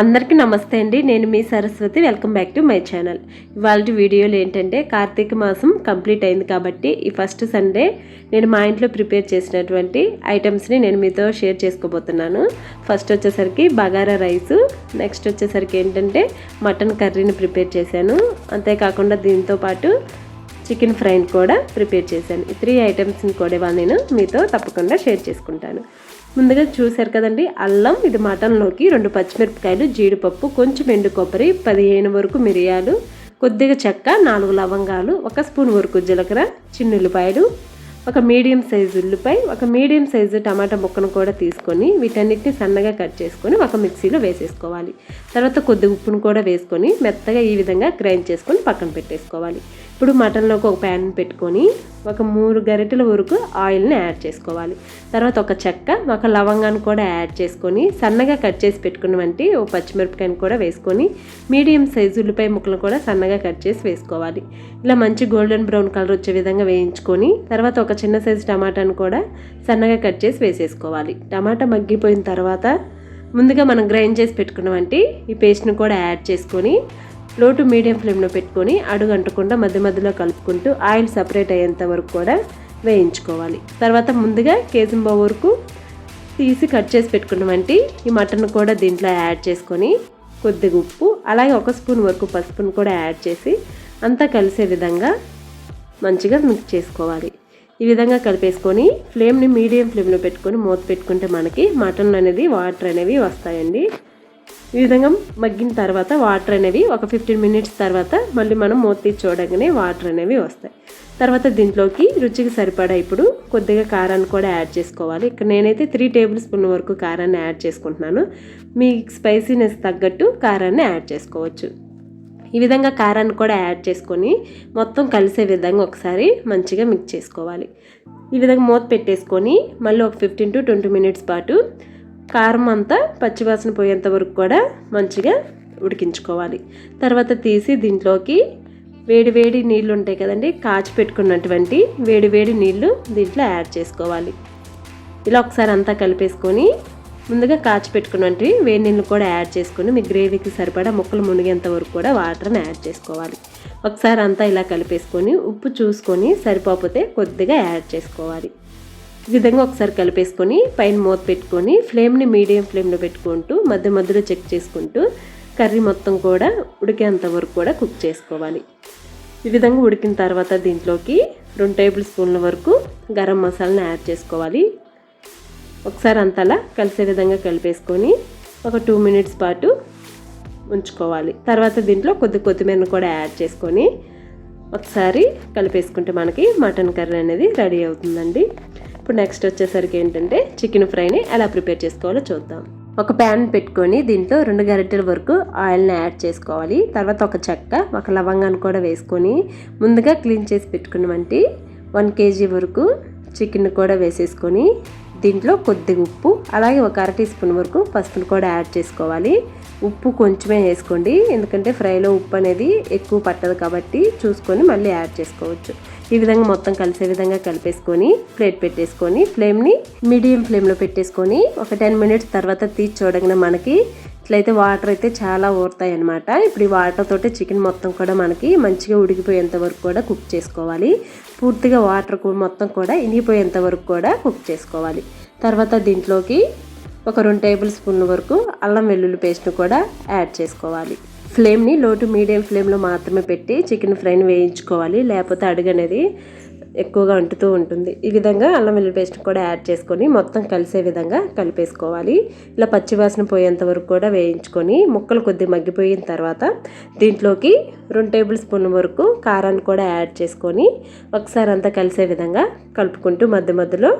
అందరికీ నమస్తే అండి. నేను మీ Saraswathi. Welcome back to my channel ఇవాళ వీడియోలు ఏంటంటే కార్తీక మాసం కంప్లీట్ అయింది కాబట్టి ఈ ఫస్ట్ సండే నేను మా ఇంట్లో ప్రిపేర్ చేసినటువంటి ఐటమ్స్ని నేను మీతో షేర్ చేసుకోబోతున్నాను. ఫస్ట్ వచ్చేసరికి బగారా రైస్. నెక్స్ట్ వచ్చేసరికి ఏంటంటే మటన్ కర్రీని ప్రిపేర్ చేశాను. అంతేకాకుండా దీంతో పాటు చికెన్ ఫ్రైని కూడా ప్రిపేర్ చేశాను. ఈ త్రీ ఐటమ్స్ని కూడా నేను మీతో తప్పకుండా షేర్ చేసుకుంటాను. ముందుగా చూశారు కదండి అల్లం ఇది మటన్లోకి రెండు పచ్చిమిరపకాయలు జీడిపప్పు కొంచెం ఎండు కొబ్బరి పదిహేను వరకు మిరియాలు కొద్దిగా చెక్క నాలుగు లవంగాలు ఒక స్పూన్ వరకు జీలకర్ర చిన్న ఉల్లిపాయలు ఒక మీడియం సైజు ఉల్లిపాయ ఒక మీడియం సైజు టమాటా ముక్కను కూడా తీసుకొని వీటన్నిటిని సన్నగా కట్ చేసుకొని ఒక మిక్సీలో వేసేసుకోవాలి. తర్వాత కొద్ది ఉప్పును కూడా వేసుకొని మెత్తగా ఈ విధంగా గ్రైండ్ చేసుకొని పక్కన పెట్టేసుకోవాలి. ఇప్పుడు మటన్లోకి ఒక ప్యాన్ పెట్టుకొని ఒక మూడు గరిటెల వరకు ఆయిల్ని యాడ్ చేసుకోవాలి. తర్వాత ఒక చెక్క ఒక లవంగాన్ని కూడా యాడ్ చేసుకొని సన్నగా కట్ చేసి పెట్టుకున్నవంటి ఒక పచ్చిమిరపకాయని కూడా వేసుకొని మీడియం సైజు ఉల్లిపాయ ముక్కలు కూడా సన్నగా కట్ చేసి వేసుకోవాలి. ఇలా మంచి గోల్డెన్ బ్రౌన్ కలర్ వచ్చే విధంగా వేయించుకొని తర్వాత ఒక చిన్న సైజు టమాటాను కూడా సన్నగా కట్ చేసి వేసేసుకోవాలి. టమాటా మగ్గిపోయిన తర్వాత ముందుగా మనం గ్రైండ్ చేసి పెట్టుకున్నవంటి ఈ పేస్ట్ని కూడా యాడ్ చేసుకొని లో టు మీడియం ఫ్లేమ్లో పెట్టుకొని అడుగంటకుండా మధ్య మధ్యలో కలుపుకుంటూ ఆయిల్ సపరేట్ అయ్యేంత వరకు కూడా వేయించుకోవాలి. తర్వాత ముందుగా కేజంబా వరకు తీసి కట్ చేసి పెట్టుకున్నవంటి ఈ మటన్ కూడా దీంట్లో యాడ్ చేసుకొని కొద్దిగా ఉప్పు అలాగే ఒక స్పూన్ వరకు పసుపును కూడా యాడ్ చేసి అంతా కలిసే విధంగా మంచిగా మిక్స్ చేసుకోవాలి. ఈ విధంగా కలిపేసుకొని ఫ్లేమ్ని మీడియం ఫ్లేమ్లో పెట్టుకొని మూత పెట్టుకుంటే మనకి మటన్ అనేది వాటర్ అనేవి వస్తాయండి. ఈ విధంగా మగ్గిన తర్వాత వాటర్ అనేవి ఒక ఫిఫ్టీన్ మినిట్స్ తర్వాత మళ్ళీ మనం మూత చూడగానే వాటర్ అనేవి వస్తాయి. తర్వాత దీంట్లోకి రుచికి సరిపడా ఇప్పుడు కొద్దిగా కారాన్ని కూడా యాడ్ చేసుకోవాలి. ఇక్కడ నేనైతే త్రీ టేబుల్ స్పూన్ వరకు కారాన్ని యాడ్ చేసుకుంటున్నాను. మీ స్పైసీనెస్ తగ్గట్టు కారాన్ని యాడ్ చేసుకోవచ్చు. ఈ విధంగా కారాన్ని కూడా యాడ్ చేసుకొని మొత్తం కలిసే విధంగా ఒకసారి మంచిగా మిక్స్ చేసుకోవాలి. ఈ విధంగా మూత పెట్టేసుకొని మళ్ళీ ఒక ఫిఫ్టీన్ టు ట్వంటీ మినిట్స్ పాటు కారం అంతా పచ్చివాసన పోయేంత వరకు కూడా మంచిగా ఉడికించుకోవాలి. తర్వాత తీసి దీంట్లోకి వేడి వేడి నీళ్ళు ఉంటాయి కదండి కాచి పెట్టుకున్నటువంటి వేడి వేడి నీళ్ళు దీంట్లో యాడ్ చేసుకోవాలి. ఇలా ఒకసారి అంతా కలిపేసుకొని ముందుగా కాచి పెట్టుకున్నటువంటి వేడి నీళ్ళు కూడా యాడ్ చేసుకొని మీ గ్రేవీకి సరిపడా ముక్కలు మునిగేంత వరకు కూడా వాటర్ని యాడ్ చేసుకోవాలి. ఒకసారి అంతా ఇలా కలిపేసుకొని ఉప్పు చూసుకొని సరిపోతే కొద్దిగా యాడ్ చేసుకోవాలి. ఈ విధంగా ఒకసారి కలిపేసుకొని పైన మూత పెట్టుకొని ఫ్లేమ్ని మీడియం ఫ్లేమ్లో పెట్టుకుంటూ మధ్య మధ్యలో చెక్ చేసుకుంటూ కర్రీ మొత్తం కూడా ఉడికేంత వరకు కూడా కుక్ చేసుకోవాలి. ఈ విధంగా ఉడికిన తర్వాత దీంట్లోకి రెండు టేబుల్ స్పూన్ల వరకు గరం మసాలాని యాడ్ చేసుకోవాలి. ఒకసారి అంతలా కలిసే విధంగా కలిపేసుకొని ఒక టూ మినిట్స్ పాటు ఉంచుకోవాలి. తర్వాత దీంట్లో కొద్ది కొత్తిమీరను కూడా యాడ్ చేసుకొని ఒకసారి కలిపేసుకుంటే మనకి మటన్ కర్రీ అనేది రెడీ అవుతుందండి. ఇప్పుడు నెక్స్ట్ వచ్చేసరికి ఏంటంటే చికెన్ ఫ్రైని ఎలా ప్రిపేర్ చేసుకోవాలో చూద్దాం. ఒక ప్యాన్ పెట్టుకొని దీంట్లో రెండు గరిటెల వరకు ఆయిల్ని యాడ్ చేసుకోవాలి. తర్వాత ఒక చెక్క ఒక లవంగాన్ని కూడా వేసుకొని ముందుగా క్లీన్ చేసి పెట్టుకున్నవంటి వన్ కేజీ వరకు చికెన్ కూడా వేసేసుకొని దీంట్లో కొద్దిగా ఉప్పు అలాగే ఒక అర టీ స్పూన్ వరకు పసుపును కూడా యాడ్ చేసుకోవాలి. ఉప్పు కొంచెమే వేసుకోండి. ఎందుకంటే ఫ్రైలో ఉప్పు అనేది ఎక్కువ పట్టదు కాబట్టి చూసుకొని మళ్ళీ యాడ్ చేసుకోవచ్చు. ఈ విధంగా మొత్తం కలిసే విధంగా కలిపేసుకొని ప్లేట్ పెట్టేసుకొని ఫ్లేమ్ని మీడియం ఫ్లేమ్లో పెట్టేసుకొని ఒక టెన్ మినిట్స్ తర్వాత తీసి చూడగానే మనకి ఇట్లయితే వాటర్ అయితే చాలా ఊరుతాయి అనమాట ఇప్పుడు ఈ వాటర్ తోటి చికెన్ మొత్తం కూడా మనకి మంచిగా ఉడికిపోయేంత వరకు కూడా కుక్ చేసుకోవాలి. పూర్తిగా వాటర్ మొత్తం కూడా ఇనిగిపోయేంత వరకు కూడా కుక్ చేసుకోవాలి. తర్వాత దీంట్లోకి ఒక రెండు టేబుల్ స్పూన్ల వరకు అల్లం వెల్లుల్లి పేస్ట్ను కూడా యాడ్ చేసుకోవాలి. ఫ్లేమ్ని లో టు మీడియం ఫ్లేమ్లో మాత్రమే పెట్టి చికెన్ ఫ్రైని వేయించుకోవాలి. లేకపోతే అడుగు అనేది ఎక్కువగా అంటుతూ ఉంటుంది. ఈ విధంగా అల్లం వెల్లుల్లి పేస్ట్ కూడా యాడ్ చేసుకొని మొత్తం కలిసే విధంగా కలిపేసుకోవాలి. ఇలా పచ్చివాసన పోయేంత వరకు కూడా వేయించుకొని ముక్కలు కొద్ది మగ్గిపోయిన తర్వాత దీంట్లోకి రెండు టేబుల్ స్పూన్ వరకు కారాన్ని కూడా యాడ్ చేసుకొని ఒకసారి అంతా కలిసే విధంగా కలుపుకుంటూ మధ్య మధ్యలో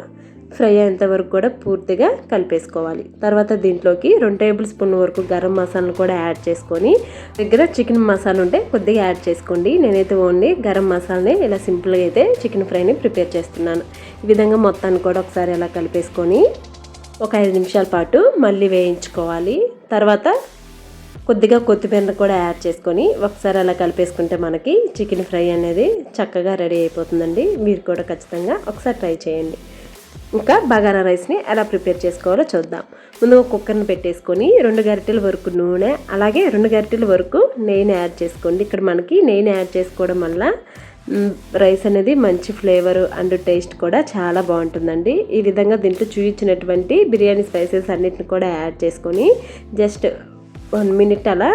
ఫ్రై అయ్యేంత వరకు కూడా పూర్తిగా కలిపేసుకోవాలి. తర్వాత దీంట్లోకి రెండు టేబుల్ స్పూన్ వరకు గరం మసాలాను కూడా యాడ్ చేసుకొని దగ్గర చికెన్ మసాలా ఉంటే కొద్దిగా యాడ్ చేసుకోండి. నేనైతే ఓన్లీ గరం మసాలాని ఇలా సింపుల్గా అయితే చికెన్ ఫ్రైని ప్రిపేర్ చేస్తున్నాను. ఈ విధంగా మొత్తాన్ని కూడా ఒకసారి అలా కలిపేసుకొని ఒక ఐదు నిమిషాల పాటు మళ్ళీ వేయించుకోవాలి. తర్వాత కొద్దిగా కొత్తిమీర కూడా యాడ్ చేసుకొని ఒకసారి అలా కలిపేసుకుంటే మనకి చికెన్ ఫ్రై అనేది చక్కగా రెడీ అయిపోతుందండి. మీరు కూడా ఖచ్చితంగా ఒకసారి ట్రై చేయండి. ఇంకా బగారా రైస్ని ఎలా ప్రిపేర్ చేసుకోవాలో చూద్దాం. ముందుగా కుక్కర్ని పెట్టేసుకొని రెండు గరిటెల వరకు నూనె అలాగే రెండు గరిటెల వరకు నెయ్యిని యాడ్ చేసుకోండి. ఇక్కడ మనకి నెయ్యిని యాడ్ చేసుకోవడం వల్ల రైస్ అనేది మంచి ఫ్లేవర్ అండ్ టేస్ట్ కూడా చాలా బాగుంటుందండి. ఈ విధంగా దీంట్లో చూపించినటువంటి బిర్యానీ స్పైసెస్ అన్నిటిని కూడా యాడ్ చేసుకొని జస్ట్ వన్ మినిట్ అలా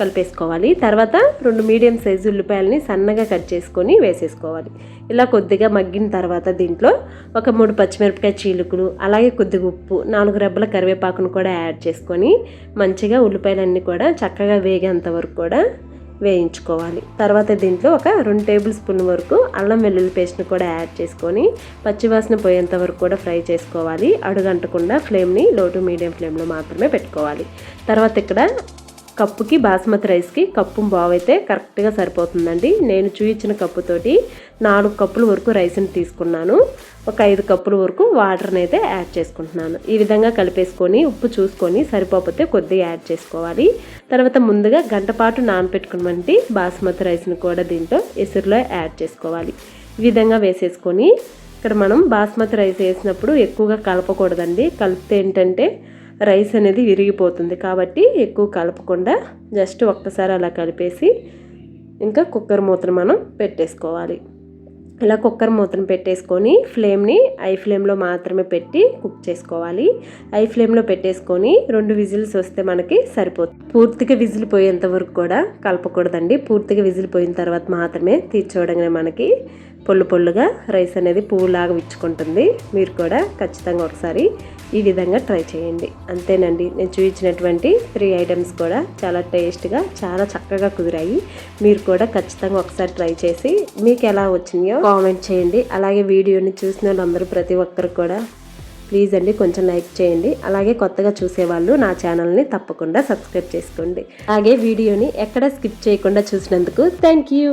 కలిపేసుకోవాలి. తర్వాత రెండు మీడియం సైజు ఉల్లిపాయలని సన్నగా కట్ చేసుకొని వేసేసుకోవాలి. ఇలా కొద్దిగా మగ్గిన తర్వాత దీంట్లో ఒక మూడు పచ్చిమిరపకాయ చీలుకులు అలాగే కొద్దిగా ఉప్పు నాలుగు రెబ్బల కరివేపాకును కూడా యాడ్ చేసుకొని మంచిగా ఉల్లిపాయలన్నీ కూడా చక్కగా వేగేంత వరకు కూడా వేయించుకోవాలి. తర్వాత దీంట్లో ఒక రెండు టేబుల్ స్పూన్ వరకు అల్లం వెల్లుల్లి పేస్ట్ని కూడా యాడ్ చేసుకొని పచ్చివాసన పోయేంత వరకు కూడా ఫ్రై చేసుకోవాలి. అడుగంటకుండా ఫ్లేమ్ని లో టు మీడియం ఫ్లేమ్లో మాత్రమే పెట్టుకోవాలి. తర్వాత ఇక్కడ కప్పుకి బాస్మతి రైస్కి కప్పు బావు అయితే కరెక్ట్గా సరిపోతుందండి. నేను చూయించిన కప్పుతోటి నాలుగు కప్పుల వరకు రైస్ని తీసుకున్నాను. ఒక ఐదు కప్పుల వరకు వాటర్ని అయితే యాడ్ చేసుకుంటున్నాను. ఈ విధంగా కలిపేసుకొని ఉప్పు చూసుకొని సరిపోతే కొద్దిగా యాడ్ చేసుకోవాలి. తర్వాత ముందుగా గంట పాటు నానబెట్టుకున్నటువంటి బాస్మతి రైస్ని కూడా దీంట్లో ఎసురులో యాడ్ చేసుకోవాలి. ఈ విధంగా వేసేసుకొని ఇక్కడ మనం బాస్మతి రైస్ వేసినప్పుడు ఎక్కువగా కలపకూడదండి. కలిపితే ఏంటంటే రైస్ అనేది విరిగిపోతుంది కాబట్టి ఎక్కువ కలపకుండా జస్ట్ ఒక్కసారి అలా కలిపేసి ఇంకా కుక్కర్ మూతను మనం పెట్టేసుకోవాలి. ఇలా కుక్కర్ మూతను పెట్టేసుకొని ఫ్లేమ్ని ఐ ఫ్లేమ్లో మాత్రమే పెట్టి కుక్ చేసుకోవాలి. ఐ ఫ్లేమ్లో పెట్టేసుకొని రెండు విజిల్స్ వస్తే మనకి సరిపోతుంది. పూర్తిగా విజిల్ పోయేంత వరకు కూడా కలపకూడదండి. పూర్తిగా విజిల్ పోయిన తర్వాత మాత్రమే తీర్చోవడంగానే మనకి పొల్లు పొల్లుగా రైస్ అనేది పువ్వులాగా విచ్చుకుంటుంది. మీరు కూడా ఖచ్చితంగా ఒకసారి ఈ విధంగా ట్రై చేయండి. అంతేనండి నేను చూపించినటువంటి త్రీ ఐటమ్స్ కూడా చాలా టేస్ట్గా చాలా చక్కగా కుదిరాయి. మీరు కూడా ఖచ్చితంగా ఒకసారి ట్రై చేసి మీకు ఎలా వచ్చినాయో కామెంట్ చేయండి. అలాగే వీడియోని చూసిన వాళ్ళందరూ ప్రతి ఒక్కరు కూడా ప్లీజ్ అండి కొంచెం లైక్ చేయండి. అలాగే కొత్తగా చూసేవాళ్ళు నా ఛానల్ని తప్పకుండా సబ్స్క్రైబ్ చేసుకోండి. అలాగే వీడియోని ఎక్కడ స్కిప్ చేయకుండా చూసినందుకు థ్యాంక్ యూ